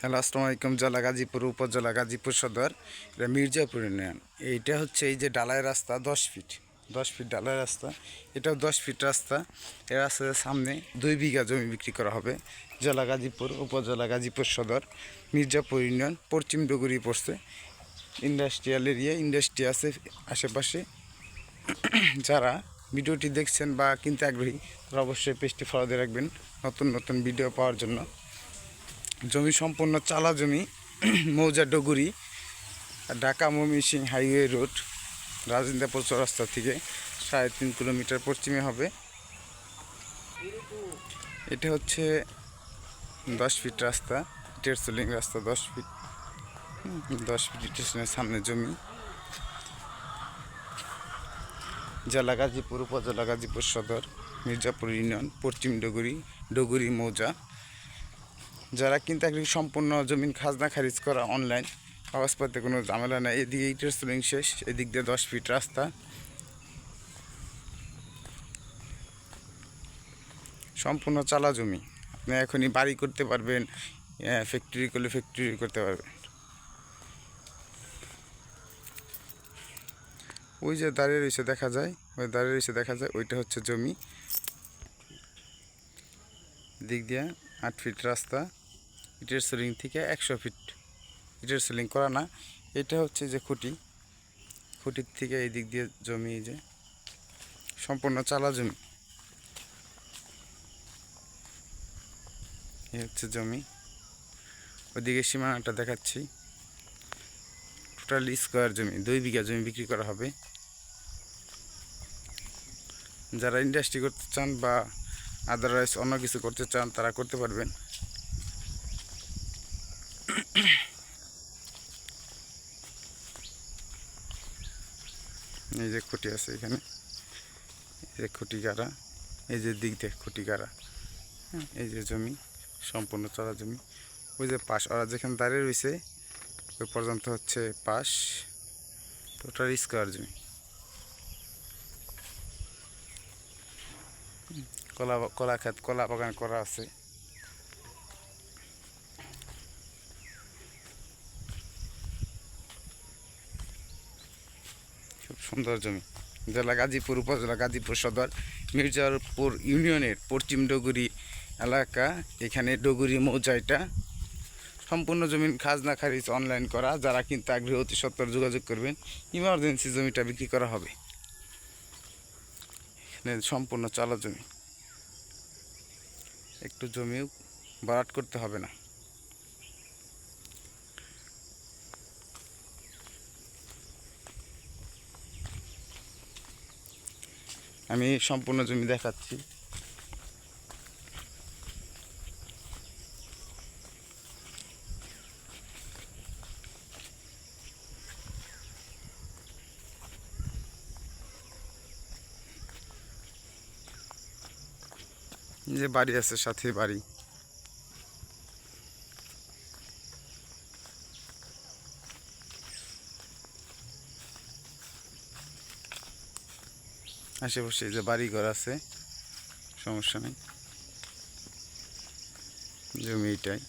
Hello, আসসালামু আলাইকুম, জেলা গাজীপুর, উপজেলা গাজীপুর সদর, এটা মির্জাপুর ইউনিয়ন। এইটা হচ্ছে এই যে ডালাই রাস্তা, দশ ফিট দশ ফিট ডালাই রাস্তা। এটাও দশ ফিট রাস্তা। এ রাস্তার সামনে দুই বিঘা জমি বিক্রি করা হবে, জেলা গাজীপুর, উপজেলা গাজীপুর সদর, মির্জাপুর ইউনিয়ন, পশ্চিম ডুগুরি পড়ছে। ইন্ডাস্ট্রিয়াল এরিয়া, ইন্ডাস্ট্রি আছে আশেপাশে। যারা ভিডিওটি দেখছেন বা কিনতে আগ্রহী, তারা অবশ্যই পেজটি ফলো দিয়ে রাখবেন। নতুন নতুন ভিডিও পাওয়ার জন্য। জমি সম্পূর্ণ চালা জমি, মৌজা ডগুরি, ঢাকা ময়মনসিং হাইওয়ে রোড রাজেন্দ্রপুর চৌরাস্তা থেকে সাড়ে তিন কিলোমিটার পশ্চিমে হবে। এটা হচ্ছে দশ ফিট রাস্তা টেরসলিং রাস্তা দশ ফিট। দশ ফিট স্টেশনের সামনে জমি। জেলা গাজীপুর, উপজেলা গাজীপুর সদর, মির্জাপুর ইউনিয়ন, পশ্চিম ডগুরি ডগুরি মৌজা। যারা কিন্তু একটি সম্পূর্ণ জমিন খাজনা খারিজ করা অনলাইন কাগজপত্রে কোনো ঝামেলা নেই। এদিকে ইটের সুলিং শেষ, এদিক দিয়ে দশ ফিট রাস্তা। সম্পূর্ণ চালা জমি। আপনি এখনই বাড়ি করতে পারবেন ফ্যাক্টরি করলে ফ্যাক্টরি করতে পারবেন। ওই যে দাঁড়িয়ে রয়েছে, দেখা যায়, ওই দাঁড়িয়ে রয়েছে, দেখা যায়, ওইটা হচ্ছে জমি। দিক দিয়ে আট ফিট রাস্তা। ইটের সিলিং থেকে একশো ফিট ইটের সিলিং করা না। এটা হচ্ছে যে খুঁটি। খুঁটির থেকে এই দিক দিয়ে জমি যে সম্পূর্ণ চালা জমি। এই হচ্ছে জমি। ওইদিকে সীমানাটা দেখাচ্ছি। টোটাল স্কোয়ার জমি, দুই বিঘা জমি বিক্রি করা হবে। যারা ইন্ডাস্ট্রি করতে চান বা আদারওয়াইজ অন্য কিছু করতে চান, তারা করতে পারবেন। এই যে খুঁটি আছে এখানে। এই যে খুঁটি গাড়া এই যে দিক দেখ খুঁটি গাড়া হ্যাঁ, এই যে জমি সম্পূর্ণ চড়া জমি। ওই যে পাশ ওরা যেখানে দাঁড়িয়ে রয়েছে ওই পর্যন্ত হচ্ছে পাশ টোটাল স্কোয়ার জমি। কলা কলা ক্ষেত কলা বাগান করা আছে। সুন্দর জমি। জেলা গাজীপুর, উপজেলা গাজীপুর সদর, মির্জাপুর ইউনিয়নের পশ্চিম ডগুরি এলাকা। এখানে ডগুরি মৌজা এটা সম্পূর্ণ জমিন খাজনা খারিজ অনলাইন করা। যারা কিন্তু আগ্রহী, অতি সত্তর যোগাযোগ করবেন। ইমার্জেন্সি জমিটা বিক্রি করা হবে। এখানে সম্পূর্ণ চালা জমি। একটু জমিও বাড়াট করতে হবে না। আমি সম্পূর্ণ জমি দেখাচ্ছি। যে বাড়ি আছে সাথে বাড়ি। আশেপাশে যে বাড়ি ঘর আছে সমস্যা নেই। জমি এইটাই